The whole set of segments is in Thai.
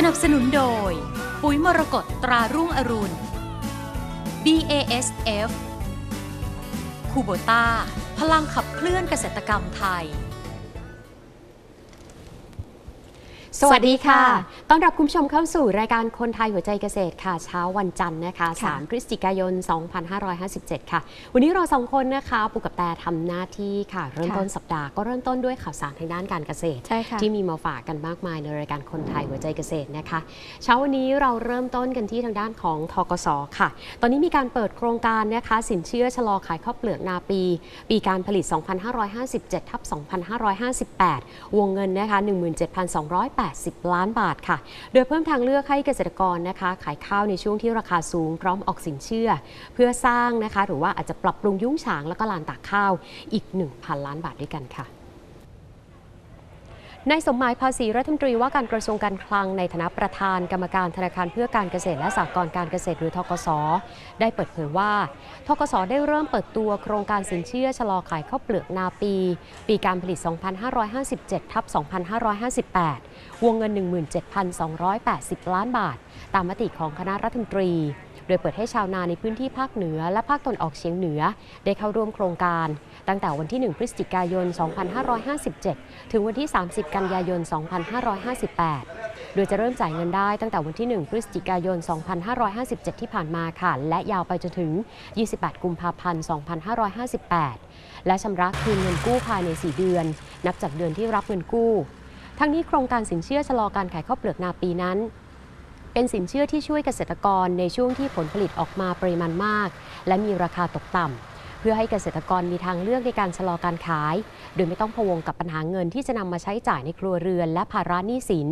สนับสนุนโดย ปุ๋ยมรกตตรารุ่งอรุณ BASF คูโบต้าพลังขับเคลื่อนเกษตรกรรมไทย สวัสดีค่ะ ต้อนรับคุณผู้ชมเข้าสู่รายการคนไทยหัวใจเกษตรค่ะ เช้าวันจันทร์นะคะค่ะ3พฤศจิกายน 2557 ค่ะ วันนี้เราสองคนนะคะปูกับแต่ทำหน้าที่ค่ะ เริ่มค่ะต้นสัปดาห์ก็เริ่มต้นด้วยข่าวสารทางด้านการเกษตรใช่ค่ะที่มีมาฝากกันมากมายในรายการคนไทยหัวใจเกษตรนะคะ เช้าวันนี้เราเริ่มต้นกันที่ทางด้านของทกสค่ะ ตอนนี้มีการเปิดโครงการนะคะ สินเชื่อชะลอขายข้าวเปลือกนาปี ปีการผลิต 2557ทับ2558 วงเงินนะคะ80 ล้านบาทค่ะ โดยเพิ่มทางเลือกให้เกษตรกรนะคะ ขายข้าวในช่วงที่ราคาสูงพร้อมออกสินเชื่อ เพื่อสร้างนะคะ หรือว่าอาจจะปรับปรุงยุ้งฉางแล้วก็ลานตากข้าวอีก 1,000 ล้านบาทด้วยกันค่ะ นายสมหมายภาษีรัฐมนตรีว่าการกระทรวงการคลังในฐานะประธานกรรมการธนาคารเพื่อการเกษตรและสหกรณ์การเกษตรหรือทกส ได้เปิดเผยว่า ทกส ได้เริ่มเปิดตัวโครงการสินเชื่อชะลอขายข้าวเปลือกนาปี ปีการผลิต 2557 ทับ 2558 วงเงิน 17,280 ล้านบาท ตามมติของคณะรัฐมนตรี โดยเปิดให้ชาวนาในพื้นที่ภาคเหนือและภาคตะวันออกเฉียงเหนือ ได้เข้าร่วมโครงการ ตั้งแต่วันที่ 1 พฤศจิกายน 2557 ถึงวันที่ 30 กันยายน 2558 โดยจะเริ่มจ่ายเงินได้ตั้งแต่วันที่ 1 พฤศจิกายน 2557 ที่ผ่านมาค่ะ และยาวไปจนถึง 28 กุมภาพันธ์ 2558 และชำระคืนเงินกู้ภายใน 4 เดือน นับจากเดือนที่รับเงินกู้ ทั้งนี้โครงการสินเชื่อชะลอการขายข้าวเปลือกนาปีนั้น เป็นสินเชื่อที่ช่วยเกษตรกรในช่วงที่ผลผลิตออกมาปริมาณมาก และมีราคาตกต่ำเพื่อให้เกษตรกรมีทางเลือกในการชะลอการขาย โดยไม่ต้องพะวงกับปัญหาเงินที่จะนำมาใช้จ่ายในครัวเรือนและภาระหนี้สิน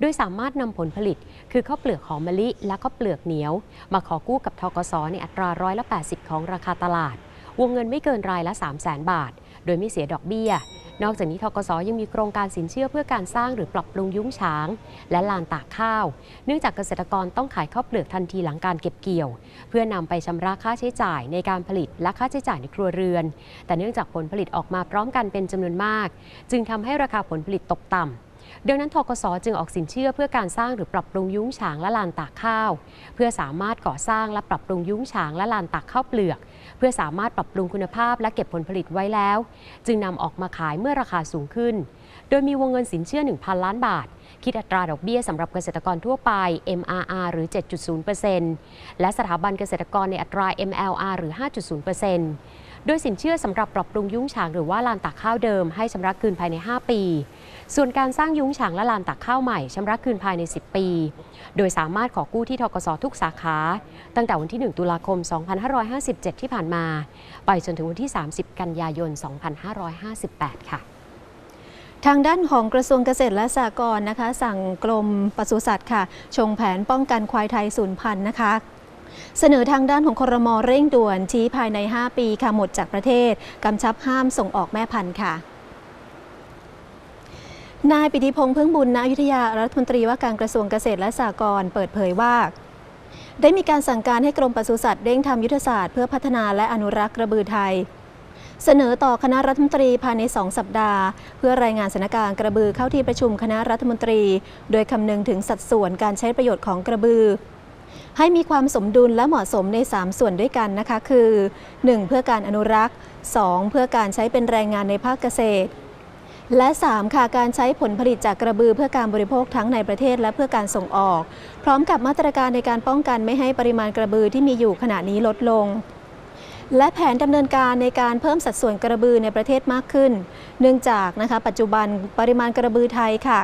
โดยสามารถนำผลผลิต คือข้าวเปลือกหอมมะลิและข้าวเปลือกเหนียว มาขอกู้กับทกสในอัตราร้อยละ 80 ของราคาตลาด วงเงินไม่เกินรายละ 3 0 0 0 0 0 บาท โดยไม่เสียดอกเบี้ย นอกจากนี้ทกสยังมีโครงการสินเชื่อเพื่อการสร้างหรือปรับปรุงยุ้งฉาง และลานตากข้าว เนื่องจากเกษตรกรต้องขายข้าวเปลือกทันทีหลังการเก็บเกี่ยว เพื่อนำไปชำระค่าใช้จ่ายในการผลิตและค่าใช้จ่ายในครัวเรือน แต่เนื่องจากผลผลิตออกมาพร้อมกันเป็นจำนวนมาก จึงทำให้ราคาผลผลิตตกต่ำ ดังนั้นทกสจึงออกสินเชื่อเพื่อการสร้างหรือปรับปรุงยุ้งฉางและลานตากข้าว เพื่อสามารถก่อสร้างและปรับปรุงยุ้งฉางและลานตากข้าวเปลือก เพื่อสามารถปรับปรุงคุณภาพและเก็บผลผลิตไว้แล้ว จึงนำออกมาขายเมื่อราคาสูงขึ้น โดยมีวงเงินสินเชื่อ 1,000 ล้านบาท คิดอัตราดอกเบี้ยสำหรับเกษตรกรทั่วไป MRR หรือ 7.0%และสถาบันเกษตรกรในอัตรา MLR หรือ 5.0% โดยสินเชื่อสำหรับปรับปรุงยุ้งฉางหรือว่าลานตากข้าวเดิมให้ชำระคืนภายใน 5 ปี ส่วนการสร้างยุ้งฉางและลานตากข้าวใหม่ชำระคืนภายใน 10 ปี โดยสามารถขอกู้ที่ทกสทุกสาขา ตั้งแต่วันที่ 1 ตุลาคม 2557 ที่ผ่านมา ไปจนถึงวันที่ 30 กันยายน 2558 ค่ะทางด้านของกระทรวงเกษตรและสหกรณ์นะคะ สั่งกรมปศุสัตว์ค่ะ ชงแผนป้องกันควายไทยสูญพันธุ์นะคะ เสนอทางด้านของครมเร่งด่วนชี้ภายใน 5 ปีค่ะหมดจากประเทศ กำชับห้ามส่งออกแม่พันธุ์ค่ะนายปิติพงษ์พึ่งบุญนาอยุธยารัฐมนตรีว่าการกระทรวงเกษตรและสหกรณ์เปิดเผยว่า ได้มีการสั่งการให้กรมปศุสัตว์เร่งทำยุทธศาสตร์เพื่อพัฒนาและอนุรักษ์กระบือไทย เสนอต่อคณะรัฐมนตรีภายใน 2 สัปดาห์ เพื่อรายงานสถานการณ์กระบือเข้าที่ประชุมคณะรัฐมนตรี โดยคำนึงถึงสัดส่วนการใช้ประโยชน์ของกระบือ ให้มีความสมดุลและเหมาะสมใน 3 ส่วนด้วยกันนะคะ คือ 1. เพื่อการอนุรักษ์ 2. เพื่อการใช้เป็นแรงงานในภาคเกษตร และ 3. ค่ะการใช้ผลผลิตจากกระบือเพื่อการบริโภคทั้งในประเทศและเพื่อการส่งออก พร้อมกับมาตรการในการป้องกันไม่ให้ปริมาณกระบือที่มีอยู่ขณะนี้ลดลงและแผนดำเนินการในการเพิ่มสัดส่วนกระบือในประเทศมากขึ้น เนื่องจากนะคะปัจจุบันปริมาณกระบือไทยค่ะ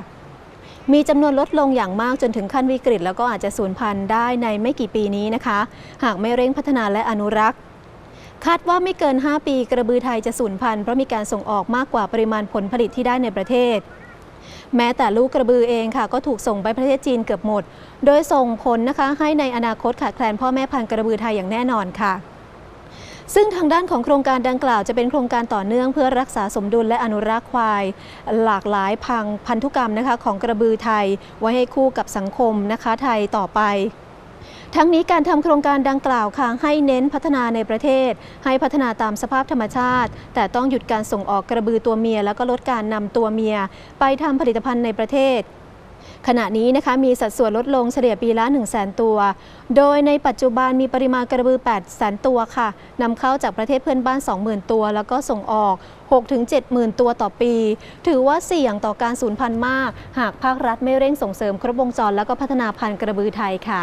มีจำนวนลดลงอย่างมากจนถึงขั้นวิกฤต แล้วก็อาจจะสูญพันธุ์ได้ในไม่กี่ปีนี้นะคะ หากไม่เร่งพัฒนาและอนุรักษ์ คาดว่าไม่เกิน 5 ปีกระบือไทยจะสูญพันธุ์เพราะมีการส่งออกมากกว่าปริมาณผลผลิตที่ได้ในประเทศ แม้แต่ลูกกระบือเองค่ะก็ถูกส่งไปประเทศจีนเกือบหมด โดยส่งผลนะคะให้ในอนาคตขาดแคลนพ่อแม่พันธุ์กระบือไทยอย่างแน่นอนค่ะ ซึ่งทางด้านของโครงการดังกล่าวจะเป็นโครงการต่อเนื่องเพื่อรักษาสมดุลและอนุรักษ์ควาย หลากหลายพังพันธุกรรมนะคะของกระบือไทย ไว้ให้คู่กับสังคมนะคะไทยต่อไปทั้งนี้การทำโครงการดังกล่าวค่ะให้เน้นพัฒนาในประเทศ ให้พัฒนาตามสภาพธรรมชาติ แต่ต้องหยุดการส่งออกกระบือตัวเมีย แล้วก็ลดการนำตัวเมีย ไปทำผลิตภัณฑ์ในประเทศ ขณะนี้นะคะมีสัดส่วนลดลงเฉลี่ยปีละ 1 0 0 0 0แตัว โดยในปัจจุบันมีปริมาณกระบือ8 0 0 0 0ตัวค่ะนำเข้าจากประเทศเพื่อนบ้าน 20,000 ตัว แล้วก็ส่งออก 6-70,000 ตัวต่อปี ถือว่าเสี่ยงต่อการสูญพันธุ์มาก หากภาครัฐไม่เร่งส่งเสริมครบวงจร แล้วก็พัฒนาพันธุ์กระบือไทยค่ะ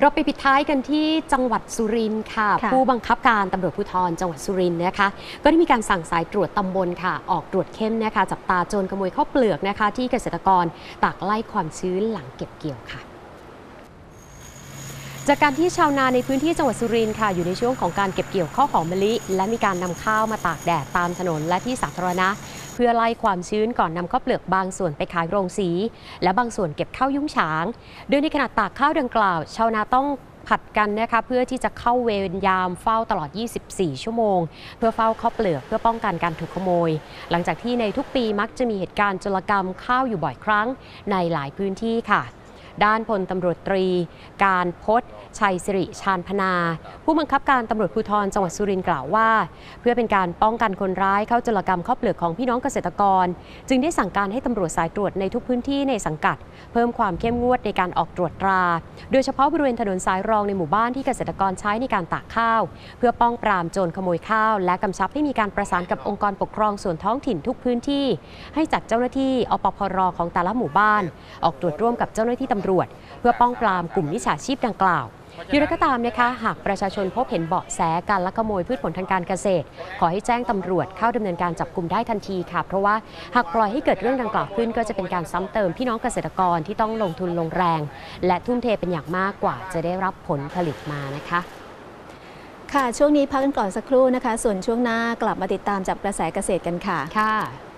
เราไปปิดท้ายกันที่จังหวัดสุรินทร์ค่ะค่ะผู้บังคับการตำรวจภูธรจังหวัดสุรินทร์นะคะ ก็ได้มีการสั่งสายตรวจตำบลค่ะ ออกตรวจเข้มนะคะจับตาโจรขโมยข้าวเปลือกนะคะ ที่เกษตรกรตากไล่ความชื้นหลังเก็บเกี่ยวค่ะจากการที่ชาวนาในพื้นที่จังหวัดสุรินทร์ค่ะ อยู่ในช่วงของการเก็บเกี่ยวข้าวหอมมะลิ และมีการนำข้าวมาตากแดดตามถนนและที่สาธารณะเพื่อไล่ความชื้นก่อนนำข้าวเปลือกบางส่วนไปขายโรงสี และบางส่วนเก็บข้าวยุ้งฉาง โดยในขณะตากข้าวดังกล่าว ชาวนาต้องผัดกันนะคะเพื่อที่จะเข้าเวรยามเฝ้าตลอด 24 ชั่วโมง เพื่อเฝ้าข้าวเปลือกเพื่อป้องกันการถูกขโมย หลังจากที่ในทุกปีมักจะมีเหตุการณ์จลกรรมข้าวอยู่บ่อยครั้งในหลายพื้นที่ค่ะ ด้านพลตำรวจตรี การพศชัยสิริชาญพนา ผู้บังคับการตำรวจภูธรจังหวัดสุรินทร์กล่าวว่า เพื่อเป็นการป้องกันคนร้ายเข้าโจรกรรมข้าวเปลือกของพี่น้องเกษตรกร จึงได้สั่งการให้ตำรวจสายตรวจในทุกพื้นที่ในสังกัด เพิ่มความเข้มงวดในการออกตรวจตรา โดยเฉพาะบริเวณถนนสายรองในหมู่บ้านที่เกษตรกรใช้ในการตากข้าว เพื่อป้องปรามโจรขโมยข้าว และกำชับให้มีการประสานกับองค์กรปกครองส่วนท้องถิ่นทุกพื้นที่ ให้จัดเจ้าหน้าที่อปพรของแต่ละหมู่บ้าน ออกตรวจร่วมกับเจ้าหน้าที่ตำรวจเพื่อป้องปรามกลุ่มมิจฉาชีพดังกล่าวอยู่แล้วก็ตามนะคะ หากประชาชนพบเห็นเบาะแสการลักขโมยพืชผลทางการเกษตร ขอให้แจ้งตำรวจเข้าดำเนินการจับกลุ่มได้ทันทีค่ะ เพราะว่าหากปล่อยให้เกิดเรื่องดังกล่าวขึ้น ก็จะเป็นการซ้ำเติมพี่น้องเกษตรกรที่ต้องลงทุนลงแรง และทุ่มเทเป็นอย่างมากกว่า จะได้รับผลผลิตมานะคะค่ะ ช่วงนี้พักกันก่อนสักครู่นะคะ ส่วนช่วงหน้ากลับมาติดตามจับกระแสเกษตรกันค่ะ ค่ะ